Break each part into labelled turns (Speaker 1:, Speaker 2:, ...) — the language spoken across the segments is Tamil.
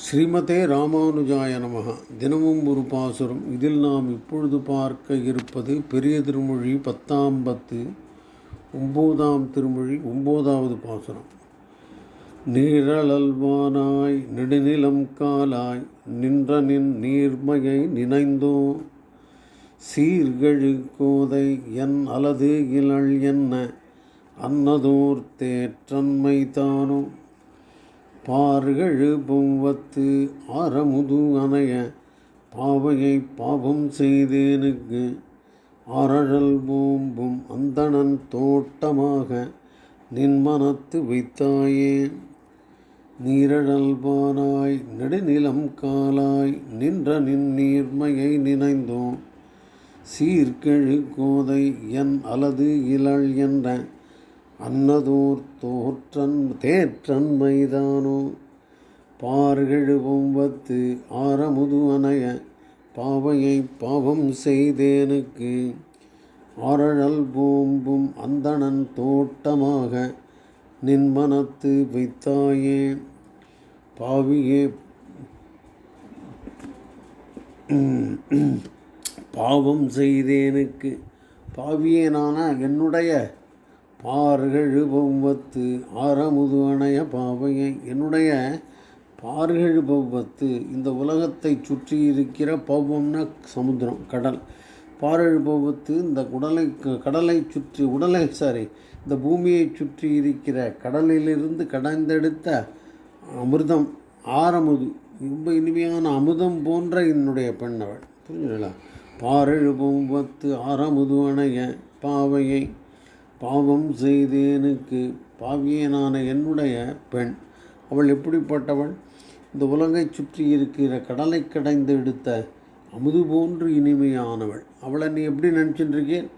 Speaker 1: ஸ்ரீமதே ராமானுஜாய நமக தினமும் ஒரு பாசுரம். இதில் நாம் இப்பொழுது பார்க்க இருப்பது பெரிய திருமொழி பத்தாம் பத்து ஒம்போதாம் திருமொழி ஒம்போதாவது பாசுரம். நீரழல்வானாய் நெடுநிலம் காலாய் நின்ற நின் நீர்மையை நினைந்தோ சீர்கழு கோதை என் அலது இழல் என்ன அன்னதோர் தேற்றன்மை தானோ. பார்களு பொவ்வத்து ஆரமுது அணைய பாவையை பாவம் செய்தேனுக்கு ஆரழல் பூம்பும் அந்தணன் தோட்டமாக நின் மனத்து நீரழல் நீரழல்வானாய் நெடுநிலம் காலாய் நின்ற நின் நீர்மையை நினைந்தோம். சீர்கெழு கோதை என் அலது இழல் என்ற அன்னதூர் தோற்றன் தேற்றன் மைதானோ? பார்கெழுவத்து ஆரமுது அணைய பாவையை பாவம் செய்தேனுக்கு. ஆரழல் பூம்பும் அந்தணன் தோட்டமாக நின் மனத்து வைத்தாயே. பாவியே பாவம் செய்தேனுக்கு. பாவியேனான என்னுடைய பார்கழு பௌவத்து ஆறமுது அணைய பாவையை. என்னுடைய பார்கழு பௌவத்து இந்த உலகத்தை சுற்றி இருக்கிற பௌவம்னா சமுத்திரம் கடல். பாரழு பௌவத்து இந்த உடலை கடலை சுற்றி உடலை சாரி இந்த பூமியை சுற்றி இருக்கிற கடலிலிருந்து கடந்தெடுத்த அமிர்தம் ஆரமுது ரொம்ப இனிமையான அமுதம் போன்ற என்னுடைய பெண் அவள் புரிஞ்சுங்களா பாரழு பௌவத்து ஆரமுது அணைய பாவையை பாவம் செய்தேனுக்கு பாவியனான என்னுடைய பெண். அவள் எப்படிப்பட்டவள்? இந்த உலகை சுற்றி இருக்கிற கடலை கடைந்து எடுத்த அமுது போன்று இனிமையானவள். அவளை நீ எப்படி நினச்சிட்டுருக்கேன்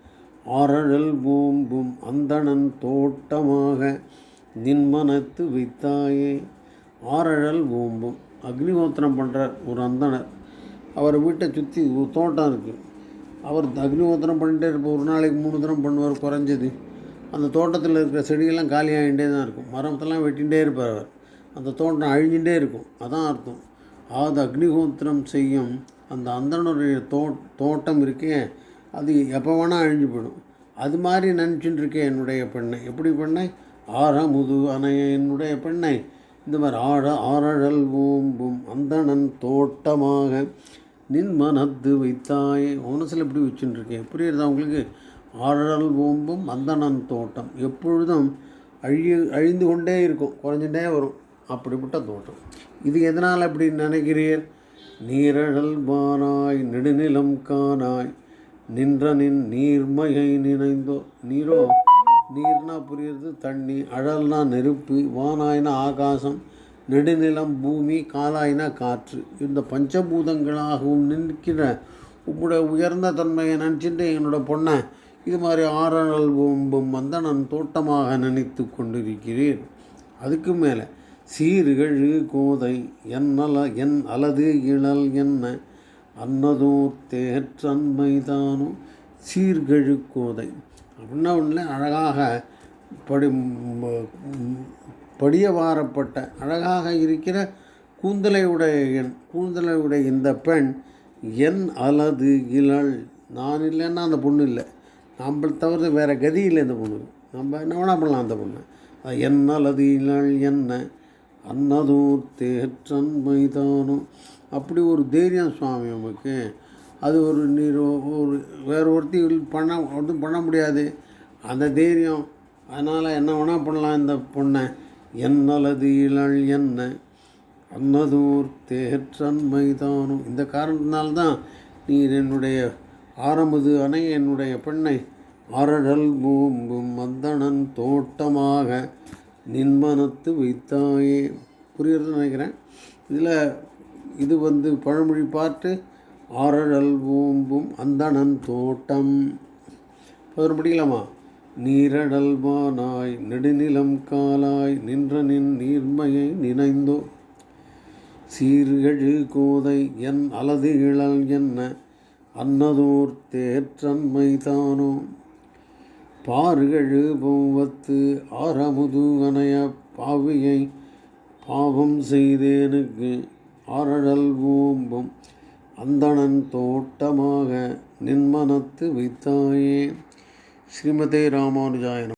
Speaker 1: ஆரழல் பூம்பும் அந்தணன் தோட்டமாக நின்மனத்து வைத்தாயே. ஆரழல் பூம்பும். அக்னிஹோத்திரம் பண்ணுறார் ஒரு அந்தணர். அவர் வீட்டை சுற்றி ஒரு தோட்டம் இருக்குது அவர் அக்னிஹோத்திரம் பண்ணிட்டே இருப்பார். ஒரு நாளைக்கு மூணு தரம் பண்ணுவார் குறைஞ்சது. அந்த தோட்டத்தில் இருக்கிற செடியெல்லாம் காலியாகிட்டே தான் இருக்கும். மரத்தெல்லாம் வெட்டிகிட்டே இருப்பார் அவர். அந்த தோட்டம் அழிஞ்சுட்டே இருக்கும். அதான் அர்த்தம். அது அக்னிஹோத்திரம் செய்யும் அந்த அந்தனுடைய தோ தோட்டம் இருக்கே அது எப்போ வேணால் அழிஞ்சு போயிடும். அது மாதிரி நினச்சிட்டு இருக்கேன் என்னுடைய பெண்ணை. எப்படி பெண்ணை? ஆரமுது அணைய என்னுடைய பெண்ணை. இந்த மாதிரி ஆழ ஆரழல் ஓம்பும் அந்தணன் தோட்டமாக நின் மனத்து வைத்தாய் மனசில் எப்படி வச்சுட்டுருக்கேன் புரியுறதா உங்களுக்கு? ஆழல் ஓம்பும் அந்தணன் தோட்டம். எப்பொழுதும் அழிய அழிந்து கொண்டே இருக்கும். குறைஞ்சிட்டே வரும். அப்படிப்பட்ட தோட்டம். இது எதனால் அப்படி நினைக்கிறீர்? நீரழல் பானாய் நெடுநிலம் காணாய் நின்ற நின் நீர்மையை நினைந்தோ. நீரோ நீர்னா புரியுறது தண்ணி அழல்னா நெருப்பு வானாய்னா ஆகாசம் நெடுநிலம் பூமி காலாய்னா காற்று. இந்த பஞ்சபூதங்களாகவும் நிற்கிற உங்களுடைய உயர்ந்த தன்மையை நினச்சிட்டு என்னோட பொண்ணை இது மாதிரி ஆறழல் ஓம்பும் வந்தால் நான் தோட்டமாக நினைத்து கொண்டிருக்கிறேன். அதுக்கு மேலே சீர்கழு கோதை என்னல என் அலது இழல் என்ன? அன்னதோ தேற்றன்மைதானோ சீர்கழு கோதை. அப்படின்னா ஒன்றில் அழகாக படி படிய வாரப்பட்ட அழகாக இருக்கிற கூந்தலை உடைய என் கூந்தலை உடைய இந்த பெண் என் அலது இழல். நான் இல்லைன்னா அந்த பொண்ணு இல்லை. நம்மளை தவிர வேறு கதி இல்லை இந்த பொண்ணு. நம்ம என்ன வேணா பண்ணலாம் அந்த பொண்ணு. அது என் அலது என்ன? அன்னதூர் தேற்றன்மைதானும் அப்படி ஒரு தைரியம் சுவாமி நமக்கு. அது ஒரு நீர் ஒரு வேறு ஒருத்தி பண்ண ஒன்றும் பண்ண முடியாது. அந்த தைரியம். அதனால் என்ன வேணால் பண்ணலாம் இந்த பொண்ணை. என்னலது இழல் என்ன? அன்னதூர் தேற்றன்மைதானும் இந்த காரணத்தினால்தான் நீர் என்னுடைய ஆரம்பது அணை என்னுடைய பெண்ணை அரடல் பூம்பும் மந்தனன் தோட்டமாக நின்மனத்து வைத்தாயே. புரியுறது நினைக்கிறேன். இதில் இது வந்து பழமொழி பாட்டு ஆரழல் பூம்பும் அந்தணன் தோட்டம். பதினொரு படிக்கலாமா? நீரடல் வானாய் நெடுநிலம் காலாய் நின்ற நின் நீர்மையை நினைந்தோ. சீர்கழு கோதை என் அலது இழல் என்ன? அன்னதோர் தேற்றன்மைதானோ பாருகழு பௌவத்து ஆரமுது அணைய பாவியை பாவம் செய்தேனுக்கு ஆரழல் ஓம்பும் அந்தணன் தோட்டமாக நின்மனத்து வைத்தாயே. ஸ்ரீமதே ராமானுஜாயனம்.